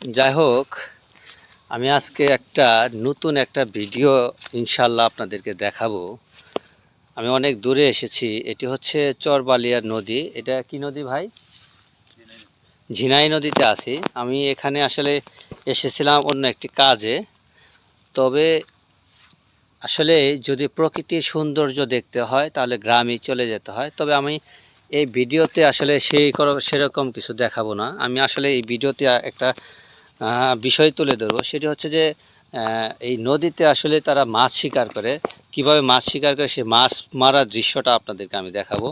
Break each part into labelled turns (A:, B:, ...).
A: যাই হোক আমি আজকে একটা নতুন একটা ভিডিও ইনশাল্লাহ আপনাদেরকে দেখাবো। আমি অনেক দূরে এসেছি, এটি হচ্ছে চরবালিয়ার নদী। এটা কি নদী ভাই? ঝিনাই নদীতে আছি। আমি এখানে আসলে এসেছিলাম অন্য একটি কাজে। তবে আসলে যদি প্রকৃতির সৌন্দর্য দেখতে হয়, তাহলে গ্রামে চলে যেতে হয়। তবে আমি এই ভিডিওতে আসলে সেই সেরকম কিছু দেখাবো না। আমি আসলে এই ভিডিওতে একটা বিষয় তুলে ধরবো। সেটি হচ্ছে যে এই নদীতে আসলে তারা মাছ শিকার করে। কীভাবে মাছ শিকার করে, সে মাছ মারার দৃশ্যটা আপনাদেরকে আমি দেখাবো।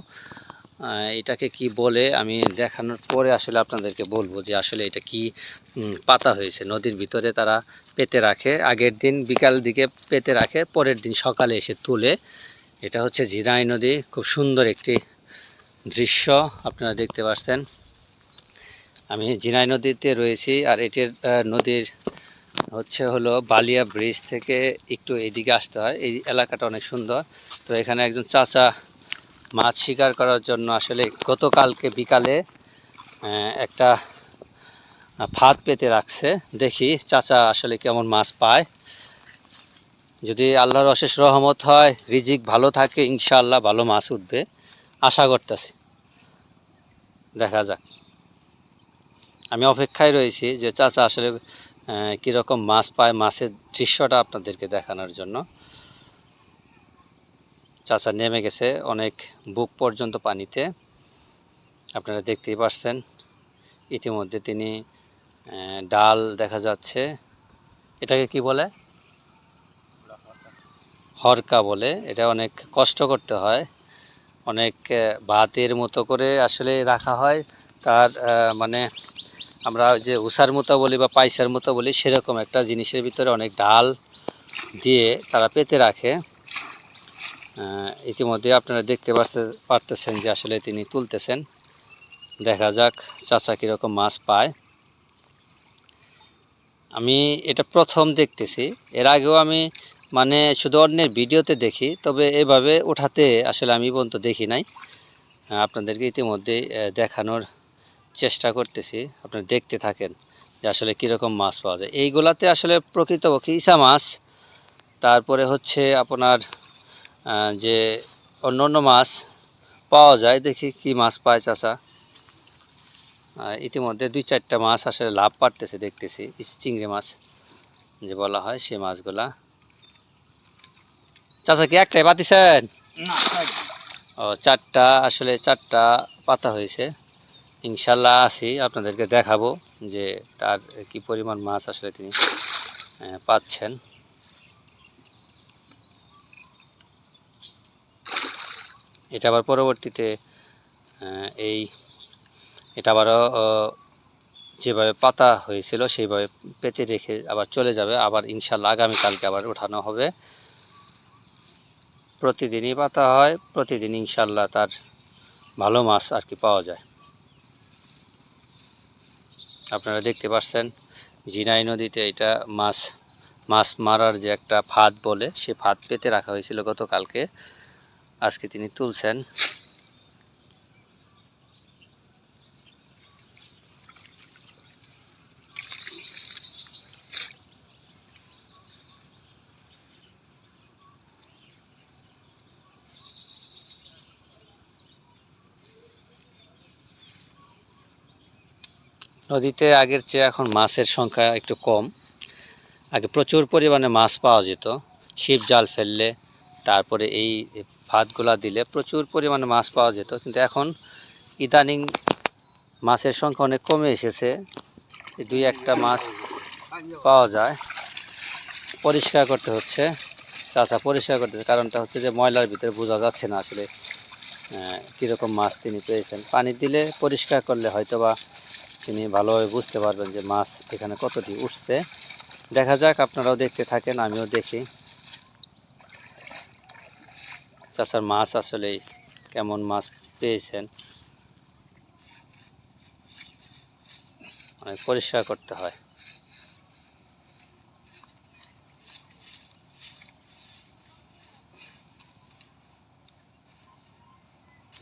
A: এটাকে কি বলে আমি দেখানোর পরে আসলে আপনাদেরকে বলব যে আসলে এটা কি পাতা হয়েছে। নদীর ভিতরে তারা পেতে রাখে, আগের দিন বিকাল দিকে পেতে রাখে, পরের দিন সকালে এসে তুলে। এটা হচ্ছে জিরাই নদী, খুব সুন্দর একটি দৃশ্য, আপনারা দেখতে পাচ্ছেন আমি জিনাই নদীতে রয়েছি আর এটির নদীর হচ্ছে হলো বালিয়া ব্রিজ থেকে একটু এদিকে আসতে হয়। এই এলাকাটা অনেক সুন্দর। তো এখানে একজন চাচা মাছ শিকার করার জন্য আসলে গতকালকে বিকালে একটা ফাঁদ পেতে রাখছে। দেখি চাচা আসলে কেমন মাছ পায়। যদি আল্লাহর অশেষ রহমত হয়, রিজিক ভালো থাকে, ইনশাআল্লাহ ভালো মাছ উঠবে। আশা করতেছি। দেখা যাক। আমি অপেক্ষায় রয়েছি যে চাচা আসলে কীরকম মাছ পায়, মাছের দৃশ্যটা আপনাদেরকে দেখানোর জন্য। চাচা নেমে গেছে অনেক বুক পর্যন্ত পানিতে। আপনারা দেখতেই পাচ্ছেন ইতিমধ্যে তিনি ডাল দেখা যাচ্ছে। এটাকে কি বলে? হরকা বলে। এটা অনেক কষ্ট করতে হয়। অনেক ভাতের মতো করে আসলে রাখা হয়। তার মানে আমরা যে উষার মতো বলি বা পাইসার মতো বলি, সেরকম একটা জিনিসের ভিতরে অনেক ডাল দিয়ে তারা পেতে রাখে। ইতিমধ্যে আপনারা দেখতে পারতে- পারতেছেন যে আসলে তিনি তুলতেছেন। দেখা যাক চাচা কীরকম মাছ পায়। আমি এটা প্রথম দেখতেছি। এর আগেও আমি মানে শুধু অন্যের ভিডিওতে দেখি, তবে এভাবে ওঠাতে আসলে আমি পর্যন্ত দেখি নাই। আপনাদেরকে ইতিমধ্যে দেখানোর চেষ্টা করতেছি আপনারা দেখতে থাকেন যে আসলে কীরকম মাছ পাওয়া যায়। এইগুলাতে আসলে প্রকৃতপক্ষে ইসা মাছ তারপরে হচ্ছে আপনার যে অন্য অন্য মাছ পাওয়া যায় দেখি কি মাছ পায় চাচা। আহ, ইতিমধ্যে দুই চারটা মাছ আসলে লাভ পারতেছে দেখতেছি চিংড়ি মাছ যে বলা হয় সেই মাছগুলা। চাচা কি একটাই পাতিছেন? ও চারটা আসলে চারটা পাতা হয়েছে। ইনশাল্লাহ আসি, আপনাদেরকে দেখাবো যে তার কি পরিমাণ মাছ আসলে তিনি পাচ্ছেন। এটা আবার পরবর্তীতে এই, এটা আবারও যেভাবে পাতা হয়েছিল সেইভাবে পেতে রেখে আবার চলে যাবে। আবার ইনশাল্লাহ আগামীকালকে আবার ওঠানো হবে। প্রতিদিনই পাতা হয়, প্রতিদিন ইনশাল্লাহ তার ভালো মাছ আর কি পাওয়া যায়। আপনারা দেখতে পাচ্ছেন জিনাই নদীতে এটা মাছ মাছ মারার যে একটা ফাঁদ বলে, সে ফাঁদ পেতে রাখা হয়েছিল গতকালকে। আজকে তিনি তুলছেন। নদীতে আগের চেয়ে এখন মাছের সংখ্যা একটু কম। আগে প্রচুর পরিমাণে মাছ পাওয়া যেত ছিপ জাল ফেললে, তারপরে এই ভাতগুলা দিলে প্রচুর পরিমাণে মাছ পাওয়া যেত। কিন্তু এখন ইদানিং মাছের সংখ্যা অনেক কমে এসেছে। দুই একটা মাছ পাওয়া যায়। পরিষ্কার করতে হচ্ছে। চাচা পরিষ্কার করতে হচ্ছে। কারণটা হচ্ছে যে ময়লার ভিতরে বোঝা যাচ্ছে না আসলে কীরকম মাছ তিনি পেয়েছেন। পানি দিলে পরিষ্কার করলে হয়তোবা তিনি ভালোভাবে বুঝতে পারবেন যে মাছ এখানে কতটি উঠছে। দেখা যাক আপনারাও দেখতে থাকেন আমিও দেখি। চাষার মাছ আসলে কেমন মাছ পেয়েছেন। অনেক পরিষ্কার করতে হয়।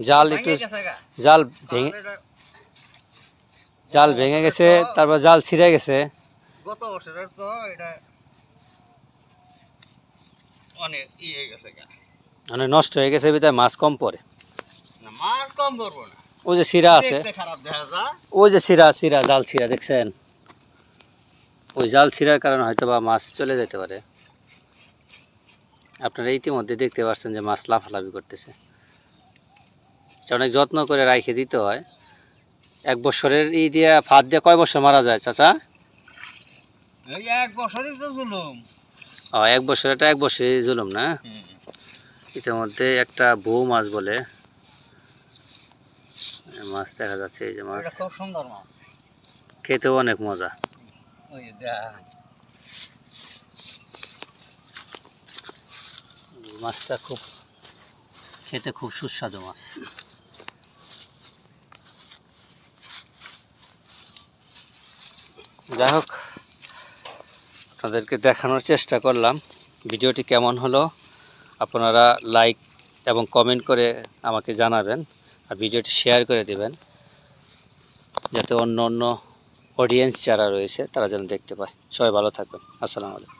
A: জাল একটু জাল ভেঙে জাল ভেঙে গেছে তারপর জাল ছিঁড়ে গেছে।
B: গত বছরের তো এটা অনেক ইয়ে গেছে।
A: মানে নষ্ট হয়ে গেছে বিধায় মাছ কম পড়ে।
B: মাছ কম পড়ব না।
A: ওই যে শিরা আছে। ওই যে শিরা শিরা জাল ছিঁড়া দেখছেন? ওই জাল ছিঁড়ার কারণে হয়তো বা মাছ চলে যেতে পারে। আপনারা ইতিমধ্যে দেখতে পাচ্ছেন যে মাছ লাফালাফি করতেছে। অনেক যত্ন করে রাখে দিতে হয়। এক বছরের ই দিয়ে ফাঁদ দিয়ে কয় বছর মারা যায় চাচা?
B: এই এক বছরই তো জুলুম।
A: ও এক বছর এটা এক বছরই জুলুম না? ইতিমধ্যে একটা বউ মাছ বলে। মাছ দেখা যাচ্ছে এই যে মাছ।
B: খুব সুন্দর মাছ।
A: খেতেও অনেক মজা। মাছটা খুব খেতে খুব সুস্বাদু মাছ। যাই হোক, আপনাদেরকে দেখানোর চেষ্টা করলাম। ভিডিওটি কেমন হলো আপনারা লাইক এবং কমেন্ট করে আমাকে জানাবেন আর ভিডিওটি শেয়ার করে দেবেন, যাতে অন্য অন্য অডিয়েন্স যারা রয়েছে তারা যেন দেখতে পায়। সবাই ভালো থাকবেন। আসসালামু আলাইকুম।